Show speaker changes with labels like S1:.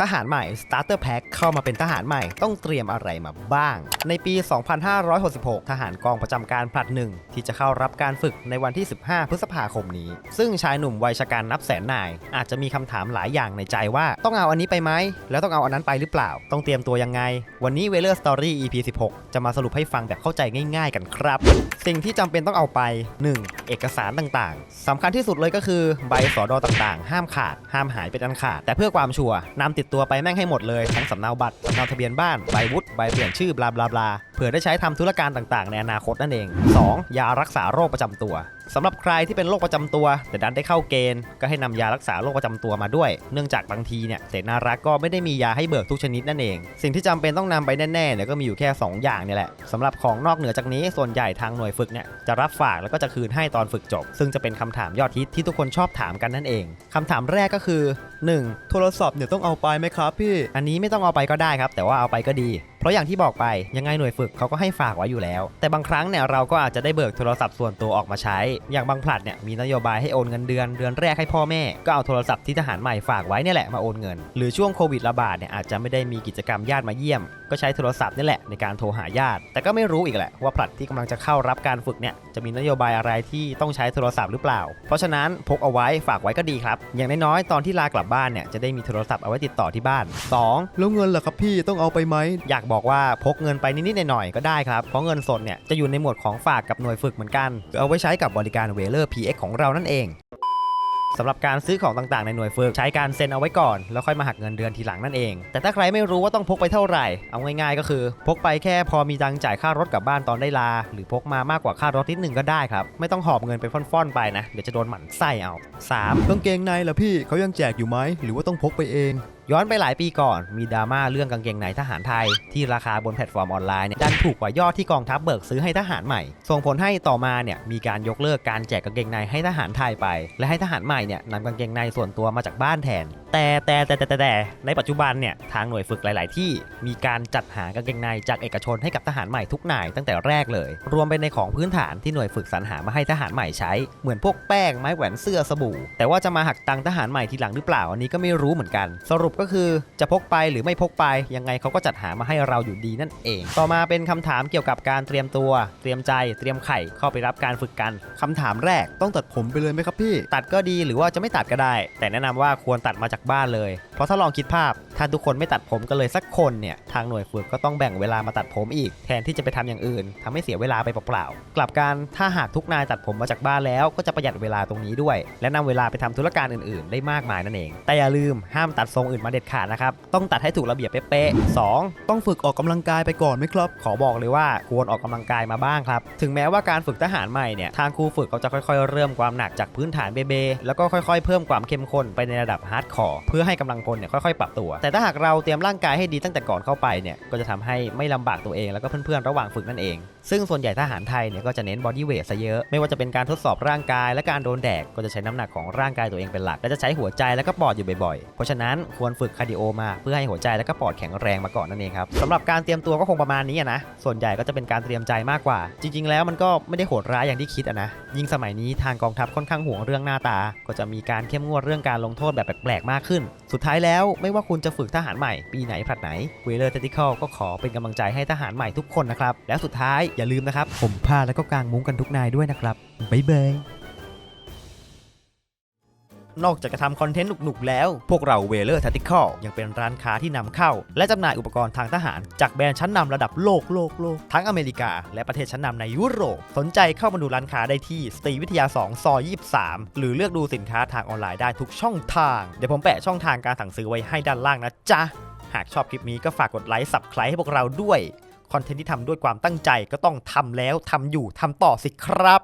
S1: ทหารใหม่ Starter Pack เข้ามาเป็นทหารใหม่ต้องเตรียมอะไรมาบ้าง ในปี 2566 ทหารกองประจำการผลัดหนึ่งที่จะเข้ารับการฝึกในวันที่ 15 พฤษภาคมนี้ ซึ่งชายหนุ่มวัยชะกันนับแสนนาย อาจจะมีคำถามหลายอย่างในใจว่าต้องเอาอันนี้ไปไหม แล้วต้องเอาอันนั้นไปหรือเปล่า ต้องเตรียมตัวยังไง วันนี้ w e l e r Story EP 16 จะมาสรุปให้ฟังแบบเข้าใจง่าย ๆ กันครับ สิ่งที่จำเป็นต้องเอาไป 1. เอกสารต่างๆสำคัญที่สุดเลยก็คือใบสอดอต่างๆ ห้ามขาด ห้ามหายเป็นอันขาด แต่เพื่อความชัวร์นำติดตัวไปแม่งให้หมดเลยทั้งสำเนาบัตรสำเนาทะเบียนบ้านใบวุฒิใบเปลี่ยนชื่อบลาบลาบลา ผื่อได้ใช้ทำธุรการต่างๆ ในอนาคตนั่นเอง 2. ยารักษาโรคประจำตัวสำหรับใครที่เป็นโรคประจำตัว แต่ดันได้เข้าเกณฑ์ก็ให้นำยารักษาโรคประจำตัวมาด้วย เนื่องจากบางทีเนี่ยเสนารักก็ไม่ได้มียาให้เบิกทุกชนิดนั่นเอง สิ่งที่จำเป็นต้องนำไปแน่ๆเนี่ยก็มีอยู่แค่ 2 อย่างนี่แหละสำหรับของนอกเหนือจากนี้ส่วนใหญ่ทางหน่วยฝึกเนี่ยจะรับฝากแล้วก็จะคืนให้ตอนฝึกจบ ซึ่งจะเป็นคำถามยอดฮิตที่ทุกคนชอบถามกันนั่นเองคำถามแรกก็คือ 1. โทรศัพท์เนี่ยต้องเอาไปไหมครับพี่ อันนี้ไม่ต้องเอาไปก็ได้ครับ แต่ว่าเอาไปก็ดี เพราะอย่างที่บอกไปยังไงหน่วยฝึกเขาก็ให้ฝากไว้อยู่แล้ว แต่บางครั้งเนี่ยเราก็อาจจะได้เบิกโทรศัพท์ส่วนตัวออกมาใช้ อย่างบางผลัดเนี่ยมีนโยบายให้โอนเงินเดือนเดือนแรกให้พ่อแม่ ก็เอาโทรศัพท์ที่ทหารใหม่ฝากไว้เนี่ยแหละมาโอนเงิน หรือช่วงโควิดระบาดเนี่ยอาจจะไม่ได้มีกิจกรรมญาติมาเยี่ยม ก็ใช้โทรศัพท์นี่แหละในการโทรหาญาติ แต่ก็ไม่รู้อีกแหละว่าผลัดที่กำลังจะเข้ารับการฝึกเนี่ยจะมีนโยบายอะไรที่ต้องใช้โทรศัพท์หรือเปล่า เพราะฉะนั้นพกเอาไว้ฝากไว้ก็ดีครับ อย่างน้อยๆตอนที่ลากลับบ้านเนี่ยจะได้มีโทรศัพท์เอาไว้ติดต่อที่บ้าน 2.
S2: แล้วเงินล่ะครับพี่ต้องเอาไปไหม
S1: อยากบอกว่าพกเงินไปนิดๆหน่อยๆก็ได้ครับ เพราะเงินสดเนี่ยจะอยู่ในหมวดของฝากกับหน่วยฝึกเหมือนกันเอาไว้ใช้กับบริการเวเลอร์ PX ของเรานั่นเองสำหรับการซื้อของต่างๆในหน่วยฝึกใช้การเซ็นเอาไว้ก่อน แล้วค่อยมาหักเงินเดือนทีหลังนั่นเอง แต่ถ้าใครไม่รู้ว่าต้องพกไปเท่าไหร่ เอาง่ายๆ ก็คือ พกไปแค่พอมีตังจ่ายค่ารถกลับบ้านตอนได้ลา หรือพกมามากกว่าค่ารถนิดหนึ่งก็ได้ครับ ไม่ต้องหอบเงินไปฟ่อนๆไปนะ เดี๋ยวจะโดนหมั่นไส้เอา 3.
S2: กางเกงในล่ะพี่เขายังแจกอยู่ไหมหรือว่าต้องพกไปเอง
S1: ย้อนไปหลายปีก่อน มีดราม่าเรื่องกางเกงในทหารไทย ที่ราคาบนแพลตฟอร์มออนไลน์เนี่ยดันถูกกว่ายอดที่กองทัพเบิกซื้อให้ทหารใหม่ ส่งผลให้ต่อมาเนี่ยมีการยกเลิกการแจกกางเกงในให้ทหารไทยไป และให้ทหารใหม่เนี่ยนำกางเกงในส่วนตัวมาจากบ้านแทน แต่แต่แต่แต่แต่แต่ในปัจจุบันเนี่ยทางหน่วยฝึกหลาย ๆ ที่มีการจัดหากางเกงในจากเอกชนให้กับทหารใหม่ทุกนายตั้งแต่แรกเลย รวมไปในของพื้นฐานที่หน่วยฝึกสรรหามาให้ทหารใหม่ใช้เหมือนพวกแป้งไม้แหวนเสื้อสบู่ แต่ว่าจะมาหักตังค์ทหารใหม่ทีหลังหรือเปล่าอันนี้ก็ไม่รู้เหมือนกัน สรุปก็คือจะพกไปหรือไม่พกไปยังไงเขาก็จัดหามาให้เราอยู่ดีนั่นเอง ต่อมาเป็นคำถามเกี่ยวกับการเตรียมตัว เตรียมใจเตรียมไข่เข้าไปรับการฝึกกันคำถามแรก
S2: ต้องตัดผมไปเลยไหมครับพี่
S1: ตัดก็ดีหรือว่าจะไม่ตัดก็ได้ แต่แนะนำว่าควรตัดมาจากบ้านเลย เพราะถ้าลองคิดภาพ ถ้าทุกคนไม่ตัดผมกันเลยสักคนเนี่ย ทางหน่วยฝึกก็ต้องแบ่งเวลามาตัดผมอีก แทนที่จะไปทำอย่างอื่นทำให้เสียเวลาไปเปล่าๆ กลับกันถ้าหากทุกนายตัดผมมาจากบ้านแล้วก็จะประหยัดเวลาตรงนี้ด้วย และนำเวลาไปทำธุรการอื่นๆ ได้มากมายนั่นเอง แต่อย่าลืมห้ามตัดทรงอื่นมาเด็ดขาดนะครับ ต้องตัดให้ถูกระเบียบเป๊ะๆสอง
S2: ต้องฝึกออกกำลังกายไปก่อนไหมครับ
S1: ขอบอกเลยว่าควรออกกำลังกายมาบ้างครับ ถึงแม้ว่าการฝึกทหารใหม่เนี่ยทางครูฝึกเขาจะค่อยๆ เริ่มความหนักจากพื้นฐานเบเบแล้วก็ค่อยๆ เพิ่มความเข้มข้นไปในระดับฮาร์ดคอร์เพื่อให้กำลังพลเนี่ยค่อยๆปรับตัว แต่ถ้าหากเราเตรียมร่างกายให้ดีตั้งแต่ก่อนเข้าไปเนี่ยก็จะทำให้ไม่ลำบากตัวเองแล้วก็เพื่อนๆระหว่างฝึกนั่นเอง ซึ่งส่วนใหญ่ทหารไทยเนี่ยก็จะเน้นบอดี้เวทซะเยอะไม่ว่าจะเป็นการทดสอบร่างกายและการโดนแดกก็จะใช้น้ำหนักของร่างกายตัวเองเป็นหลัก และจะใช้หัวใจแล้วก็ปอดอยู่บ่อยๆ เพราะฉะนั้นควรฝึกคาร์ดิโอมาเพื่อให้หัวใจและก็ปอดแข็งแรงมาก่อนนั่นเองครับสำหรับการเตรียมตัวก็คงประมาณนี้นะส่วนใหญ่ก็จะเป็นการเตรียมใจมากกว่า จริง ๆ แล้วมันก็ไม่ได้โหดร้ายอย่างที่คิดนะยิ่งสมัยนี้ทางกองทัพค่อนข้างห่วงเรื่องหน้าตา ก็จะมีการเข้มงวดเรื่องการลงโทษแบบแปลกๆมากขึ้น สุดท้ายแล้วไม่ว่าคุณจะฝึกทหารใหม่ปีไหนผลัดไหนเวเลอร์เทติคอลก็ขอเป็นกำลังใจให้ทหารใหม่ทุกคนนะครับ แล้วสุดท้ายอย่าลืมนะครับผมพาแล้วก็กางมุ้งกันทุกนายด้วยนะครับบ๊ายบาย นอกจากจะทำคอนเทนต์หนุกๆแล้ว พวกเราเวเลอร์ทัติคอลยังเป็นร้านค้าที่นำเข้า และจำหน่ายอุปกรณ์ทางทหาร จากแบรนด์ชั้นนำระดับโลกโลกโลกทั้งอเมริกา และประเทศชั้นนำในยุโรป สนใจเข้ามาดูร้านค้าได้ที่สตรีวิทยา 2 ซอย 23 หรือเลือกดูสินค้าทางออนไลน์ได้ทุกช่องทาง เดี๋ยวผมแปะช่องทางการสั่งซื้อไว้ให้ด้านล่างนะจ๊ะหากชอบคลิปนี้ก็ฝากกดไลค์สับ s c r i b e ให้พวกเราด้วยคอนเทนต์ที่ทำด้วยความตั้งใจก็ต้องทำแล้วทำอยู่ทำต่อสิครับ